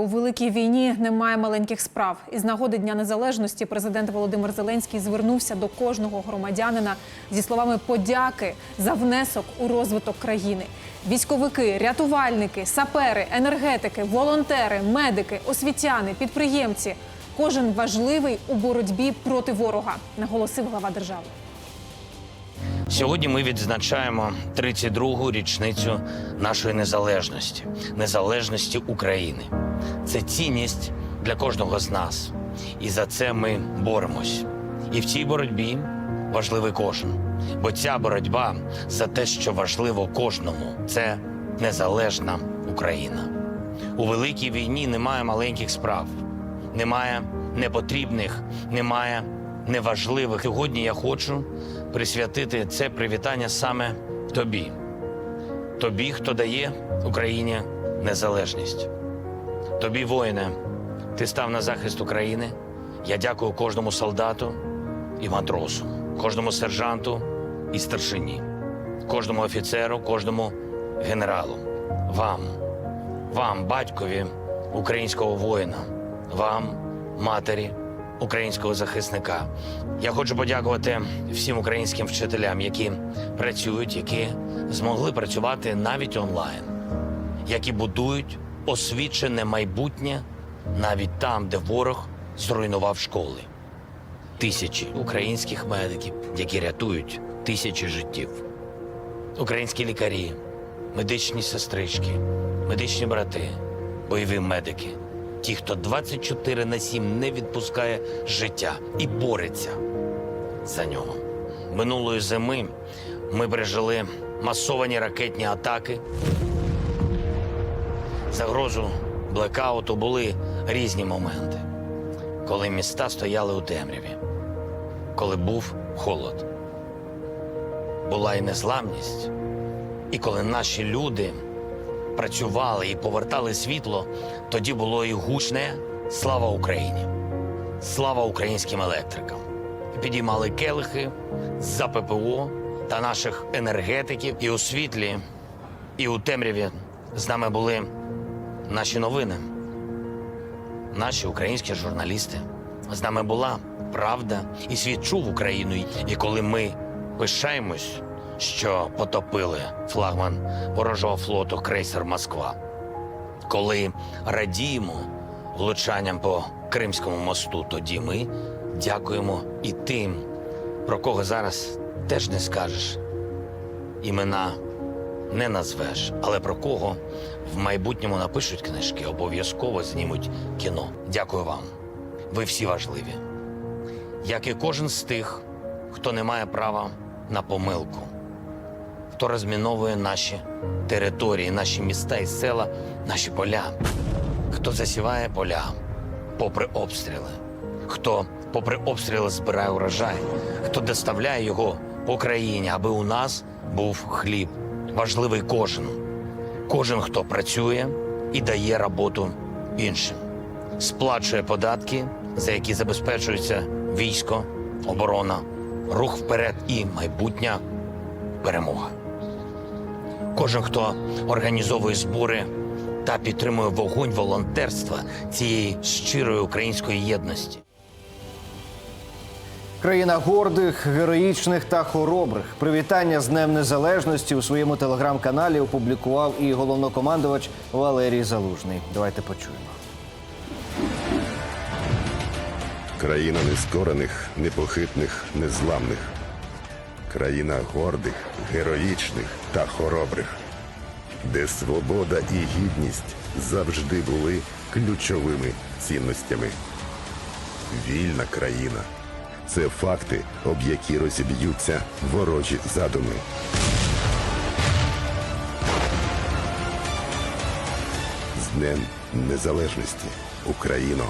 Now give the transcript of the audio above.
У великій війні немає маленьких справ. Із нагоди Дня Незалежності президент Володимир Зеленський звернувся до кожного громадянина зі словами подяки за внесок у розвиток країни. Військовики, рятувальники, сапери, енергетики, волонтери, медики, освітяни, підприємці. Кожен важливий у боротьбі проти ворога, наголосив глава держави. Сьогодні ми відзначаємо 32-гу річницю нашої незалежності, незалежності України. Це цінність для кожного з нас. І за це ми боремось. І в цій боротьбі важливий кожен. Бо ця боротьба за те, що важливо кожному, це незалежна Україна. У великій війні немає маленьких справ, немає непотрібних, немає неважливих. Сьогодні я хочу присвятити це привітання саме тобі, тобі, хто дає Україні незалежність. Тобі, воїне, ти став на захист України. Я дякую кожному солдату і матросу, кожному сержанту і старшині, кожному офіцеру, кожному генералу, вам, вам, батькові українського воїна, вам, матері українського захисника. Я хочу подякувати всім українським вчителям, які працюють, які змогли працювати навіть онлайн, які будують освічене майбутнє навіть там, де ворог зруйнував школи. Тисячі українських медиків, які рятують тисячі життів. Українські лікарі, медичні сестрички, медичні брати, бойові медики, ті, хто 24 на 7 не відпускає життя і бореться за нього. Минулої зими ми пережили масовані ракетні атаки. Загрозу блекауту були різні моменти, коли міста стояли у темряві, коли був холод, була і незламність, і коли наші люди працювали і повертали світло, тоді було і гучне слава Україні, слава українським електрикам. І підіймали келихи за ППО та наших енергетиків, і у світлі, і у темряві з нами були наші новини, наші українські журналісти. З нами була правда і світ чув Україну. І коли ми пишаємось, що потопили флагман ворожого флоту крейсер Москва, коли радіємо влучанням по Кримському мосту, тоді ми дякуємо і тим, про кого зараз теж не скажеш. Імена не назвеш, але про кого в майбутньому напишуть книжки, обов'язково знімуть кіно. Дякую вам. Ви всі важливі. Як і кожен з тих, хто не має права на помилку, хто розміновує наші території, наші міста і села, наші поля, хто засіває поля попри обстріли, хто попри обстріли збирає урожай, хто доставляє його по країні, аби у нас був хліб. Важливий кожен, кожен, хто працює і дає роботу іншим, сплачує податки, за які забезпечується військо, оборона, рух вперед і майбутня перемога. Кожен, хто організовує збори та підтримує вогонь волонтерства цієї щирої української єдності. Країна гордих, героїчних та хоробрих. Привітання з Днем Незалежності у своєму телеграм-каналі опублікував і головнокомандувач Валерій Залужний. Давайте почуємо. Країна нескорених, непохитних, незламних. Країна гордих, героїчних та хоробрих, де свобода і гідність завжди були ключовими цінностями. Вільна країна це факти, об які розіб'ються ворожі задуми. З Днем Незалежності, Україно!